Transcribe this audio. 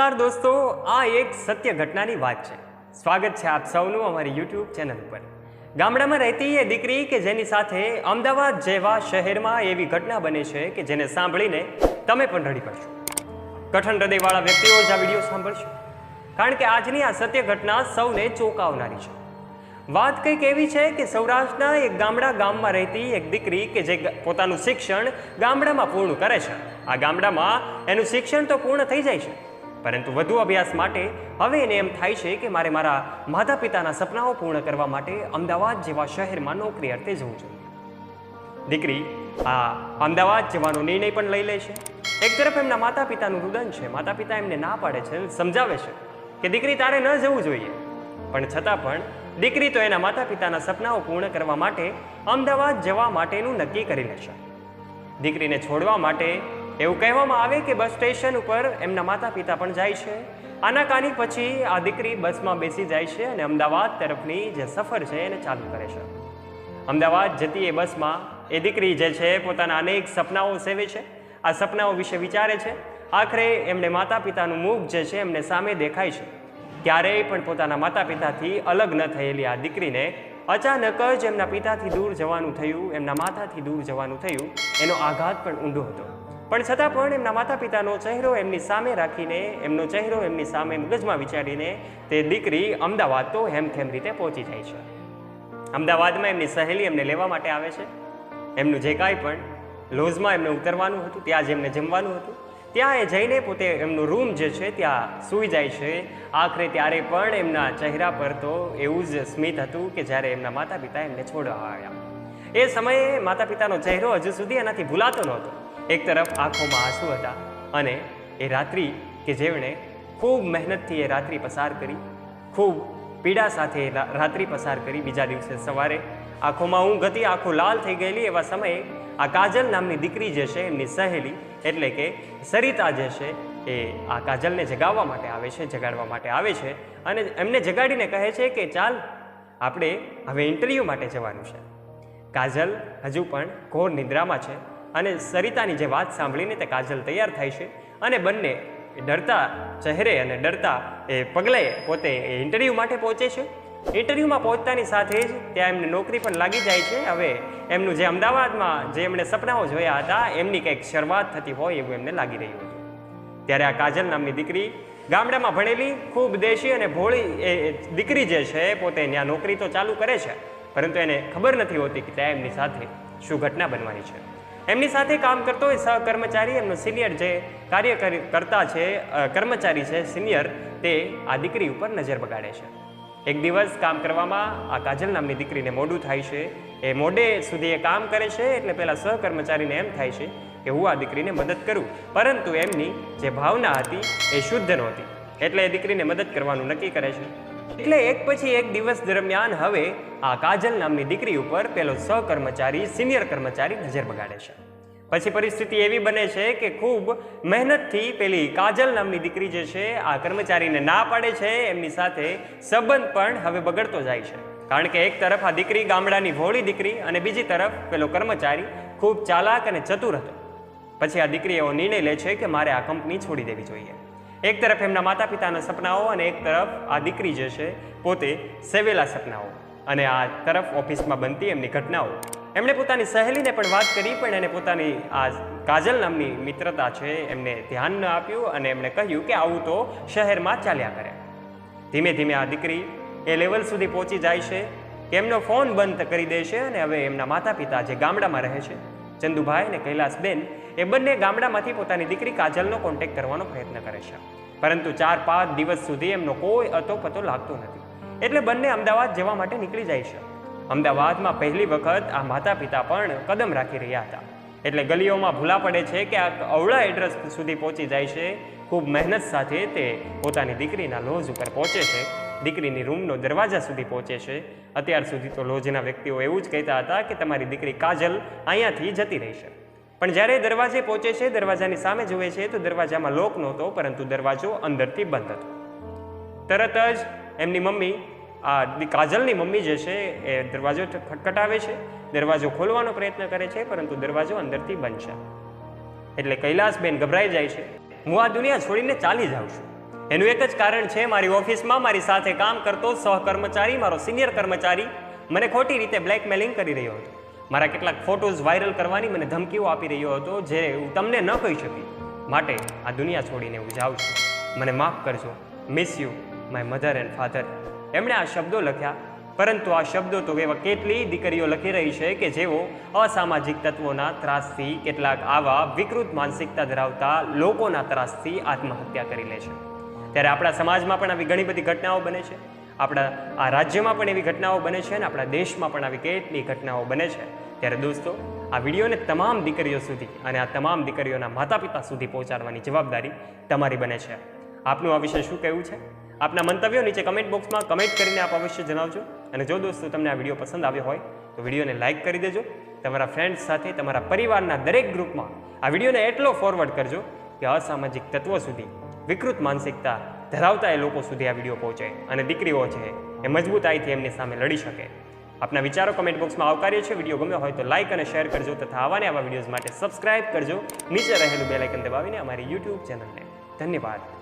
નમસ્કાર દોસ્તો, આ એક સત્ય ઘટનાની વાત છે. સ્વાગત છે આપ સૌનું અમારી યુટ્યુબ ચેનલ ઉપર. ગામડામાં રહેતી એ દીકરી કે જેની સાથે અમદાવાદ જેવા શહેરમાં એવી ઘટના બને છે કે જેને સાંભળીને તમે પણ રડી પડશો. કઠણ હૃદયવાળા વ્યક્તિઓ જ આ વીડિયો સાંભળશો. કારણ કે આજની આ સત્ય ઘટના સૌને ચોંકાવનારી છે. વાત કંઈક એવી છે કે સૌરાષ્ટ્રના એક ગામડા ગામમાં રહેતી એક દીકરી કે જે પોતાનું શિક્ષણ ગામડામાં પૂર્ણ કરે છે. આ ગામડામાં એનું શિક્ષણ તો પૂર્ણ થઈ જાય છે. પરંતુ વધુ અભ્યાસ માટે હવે એને એમ થાય છે કે મારે મારા માતા પિતાના સપનાઓ પૂર્ણ કરવા માટે અમદાવાદ જેવા શહેરમાં નોકરી અર્થે જવું જોઈએ. દીકરી, આ અમદાવાદ જવાનો નિર્ણય પણ લઈ લે છે. એક તરફ એમના માતા પિતાનું રુદન છે માતા પિતા એમને ના પાડે છે, સમજાવે છે કે દીકરી તારે ન જવું જોઈએ. પણ છતાં પણ દીકરી તો એના માતા પિતાના સપનાઓ પૂર્ણ કરવા માટે અમદાવાદ જવા માટેનું નક્કી કરી લે છે. દીકરીને છોડવા માટે એવું કહેવામાં આવે કે બસ સ્ટેશન ઉપર એમના માતા પિતા પણ જાય છે. આનાકાની પછી આ દીકરી બસમાં બેસી જાય છે અને અમદાવાદ તરફની જે સફર છે એને ચાલુ કરે છે. અમદાવાદ જતી એ બસમાં એ દીકરી જે છે પોતાના અનેક સપનાઓ સેવે છે. આ સપનાઓ વિશે વિચારે છે. આખરે એમને માતા પિતાનું મુખ જે છે એમને સામે દેખાય છે. ક્યારેય પણ પોતાના માતા પિતાથી અલગ ન થયેલી આ દીકરીને અચાનક જ એમના પિતાથી દૂર જવાનું થયું, એમના માતાથી દૂર જવાનું થયું, એનો આઘાત પણ ઊંડો હતો. પણ છતાં પણ એમના માતા પિતાનો ચહેરો એમની સામે રાખીને, એમનો ચહેરો એમની સામે મગજમાં વિચારીને તે દીકરી અમદાવાદ તો હેમખેમ રીતે પહોંચી જાય છે. અમદાવાદમાં એમની સહેલી એમને લેવા માટે આવે છે. એમનું જે કાંઈ પણ લોઝમાં એમને ઉતરવાનું હતું, ત્યાં જ એમને જમવાનું હતું. ત્યાં એ જઈને પોતે એમનું રૂમ જે છે ત્યાં સૂઈ જાય છે. આખરે ત્યારે પણ એમના ચહેરા પર તો એવું જ સ્મિત હતું કે જ્યારે એમના માતા પિતા એમને છોડવા આવ્યા. એ સમયે માતા પિતાનો ચહેરો હજુ સુધી એનાથી ભૂલાતો નહોતો. એક તરફ આંખોમાં આંસુ હતા અને એ રાત્રિ કે જેમણે ખૂબ મહેનતથી એ રાત્રિ પસાર કરી, ખૂબ પીડા સાથે રાત્રિ પસાર કરી બીજા દિવસે સવારે આંખોમાં ઊંઘ હતી, આંખો લાલ થઈ ગયેલી, એવા સમયે આ કાજલ નામની દીકરી જે છે એમની સહેલી એટલે કે સરિતા જે છે એ આ કાજલને જગાવવા માટે આવે છે, જગાડવા માટે આવે છે અને એમને જગાડીને કહે છે કે ચાલ, આપણે હવે ઇન્ટરવ્યૂ માટે જવાનું છે. કાજલ હજુ પણ ઘોર નિદ્રામાં છે અને સરિતાની જે વાત સાંભળીને તે કાજલ તૈયાર થાય છે અને બંને ડરતા ચહેરે અને ડરતા એ પગલે પોતે ઇન્ટરવ્યૂ માટે પહોંચે છે. ઇન્ટરવ્યૂમાં પહોંચતાની સાથે જ ત્યાં એમને નોકરી પણ લાગી જાય છે. હવે એમનું જે અમદાવાદમાં જે એમણે સપનાઓ જોયા હતા, એમની કંઈક શરૂઆત થતી હોય એવું એમને લાગી રહ્યું હતું. ત્યારે આ કાજલ નામની દીકરી ગામડામાં ભણેલી, ખૂબ દેશી અને ભોળી એ દીકરી જે છે, પોતે ત્યાં નોકરી તો ચાલુ કરે છે, પરંતુ એને ખબર નથી હોતી કે ત્યાં એમની સાથે શું ઘટના બનવાની છે. એમની સાથે કામ કરતો હોય સહકર્મચારી એમનો સિનિયર જે કાર્ય કરી- કરતા છે કર્મચારી છે સિનિયર તે આ દીકરી ઉપર નજર બગાડે છે. એક દિવસ કામ કરવામાં આ કાજલ નામની દીકરીને મોડું થાય છે. એ મોડે સુધી એ કામ કરે છે, એટલે પહેલાં સહકર્મચારીને એમ થાય છે કે હું આ દીકરીને મદદ કરું. પરંતુ એમની જે ભાવના હતી એ શુદ્ધ નહોતી. એટલે એ દીકરીને મદદ કરવાનું નક્કી કરે છે. એટલે એક પછી એક દિવસ દરમિયાન હવે આ કાજલ નામની દીકરી ઉપર પેલો સહકર્મચારી, સિનિયર કર્મચારી નજર બગાડે છે. પછી પરિસ્થિતિ એવી બને છે કે ખૂબ મહેનતથી પેલી કાજલ નામની દીકરી જે છે, આ કર્મચારીને ના પાડે છે, એમની સાથે સંબંધ પણ હવે બગડતો જાય છે. કારણ કે એક તરફ આ દીકરી ગામડાની ભોળી દીકરી અને બીજી તરફ પેલો કર્મચારી ખૂબ ચાલાક અને ચતુર હતો. પછી આ દીકરી એવો નિર્ણય લે છે કે મારે આ કંપની છોડી દેવી જોઈએ. એક તરફ એમના માતા પિતાના સપનાઓ અને એક તરફ આ દીકરી જે છે પોતે સેવેલા સપનાઓ. અને આ તરફ ઓફિસમાં બનતી એમની ઘટનાઓ. એમણે પોતાની સહેલીને પણ વાત કરી, પણ એને પોતાની આ કાજલ નામની મિત્રતા છે એમને ધ્યાન ન આપ્યું અને એમણે કહ્યું કે આવું તો શહેરમાં ચાલ્યા કરે. ધીમે ધીમે આ દીકરી એ લેવલ સુધી પહોંચી જાય છે કે એમનો ફોન બંધ કરી દે છે અને હવે એમના માતા પિતા જે ગામડામાં રહે છે, ચંદુભાઈ અને કૈલાસબેન એ બંને ગામડામાંથી પોતાની દીકરી કાજલનો કોન્ટેક્ટ કરવાનો પ્રયત્ન કરે છે. પરંતુ ચાર પાંચ દિવસ સુધી એમનો કોઈ અતોપતો લાગતો નથી. એટલે બંને અમદાવાદ જવા માટે નીકળી જાય છે. અમદાવાદમાં પહેલી વખત આ માતા પિતા પણ કદમ રાખી રહ્યા હતા. એટલે ગલીઓમાં ભૂલા પડે છે કે આ અવળા એડ્રેસ સુધી પહોંચી જાય છે. ખૂબ મહેનત સાથે તે પોતાની દીકરીના લોજ ઉપર પહોંચે છે. દીકરીની રૂમનો દરવાજા સુધી પહોંચે છે. અત્યાર સુધી તો લોજના વ્યક્તિઓ એવું જ કહેતા હતા કે તમારી દીકરી કાજલ અહીંયાથી જતી રહી છે પણ જ્યારે દરવાજે પહોંચે છે, દરવાજાની સામે જુએ છે, તો દરવાજામાં લોક નહોતો, પરંતુ દરવાજો અંદરથી બંધ હતો. તરત જ એમની મમ્મી, આ કાજલની મમ્મી જે છે, એ દરવાજો ખટખટાવે છે, દરવાજો ખોલવાનો પ્રયત્ન કરે છે, પરંતુ દરવાજો અંદરથી બંધ છે. એટલે કૈલાસબેન ગભરાઈ જાય છે. હું આ દુનિયા છોડીને ચાલી જાઉં છું. એનું એક જ કારણ છે, મારી ઓફિસમાં મારી સાથે કામ કરતો સહકર્મચારી, મારો સિનિયર કર્મચારી, મને ખોટી રીતે બ્લેકમેલિંગ કરી રહ્યો હતો. મારા કેટલાક ફોટોઝ વાયરલ કરવાની મને ધમકીઓ આપી રહ્યો હતો જે હું તમને ન કહી શકી. માટે આ દુનિયા છોડીને હું જાઉં છું. મને માફ કરજો. Miss you my mother and father એમણે આ શબ્દો લખ્યા. પરંતુ આ શબ્દો તો એવા કેટલી દીકરીઓ લખી રહી છે કે જેઓ અસામાજિક તત્વોના ત્રાસથી કેટલાક આવા વિકૃત માનસિકતા ધરાવતા લોકોના ત્રાસથી આત્મહત્યા કરી લે છે. ત્યારે આપણા સમાજમાં પણ આવી ઘણી બધી ઘટનાઓ બને છે. આપણા આ રાજ્યમાં પણ એવી ઘટનાઓ બને છે અને આપણા દેશમાં પણ આવી કેટલી ઘટનાઓ બને છે. ત્યારે દોસ્તો, આ વિડીયોને તમામ દીકરીઓ સુધી અને આ તમામ દીકરીઓના માતા પિતા સુધી પહોંચાડવાની જવાબદારી તમારી બને છે. આપનું આ વિશે શું કહેવું છે? આપના મંતવ્યો નીચે કમેન્ટ બોક્સમાં કમેન્ટ કરીને આપ અવશ્ય જણાવજો. અને જો દોસ્તો તમને આ વીડિયો પસંદ આવ્યો હોય, તો વિડીયોને લાઇક કરી દેજો. તમારા ફ્રેન્ડ્સ સાથે, તમારા પરિવારના દરેક ગ્રુપમાં આ વિડીયોને એટલો ફોરવર્ડ કરજો કે અસામાજિક તત્વો સુધી વિકૃત માનસિકતા ધરાવતા એ લોકો સુધી આ વીડિયો પહોંચે અને દીકરીઓ છે એ મજબૂતાઈથી એમની સામે લડી શકે. આપના વિચારો કમેન્ટ બોક્સમાં આવકાર્ય છે વીડિયો ગમ્યો હોય તો લાઇક અને શેર કરજો તથા આવા આવા વિડીયોઝ માટે સબસ્ક્રાઇબ કરજો. નીચે રહેલું બેલાઇકન દબાવીને અમારી યુટ્યુબ ચેનલને ધન્યવાદ.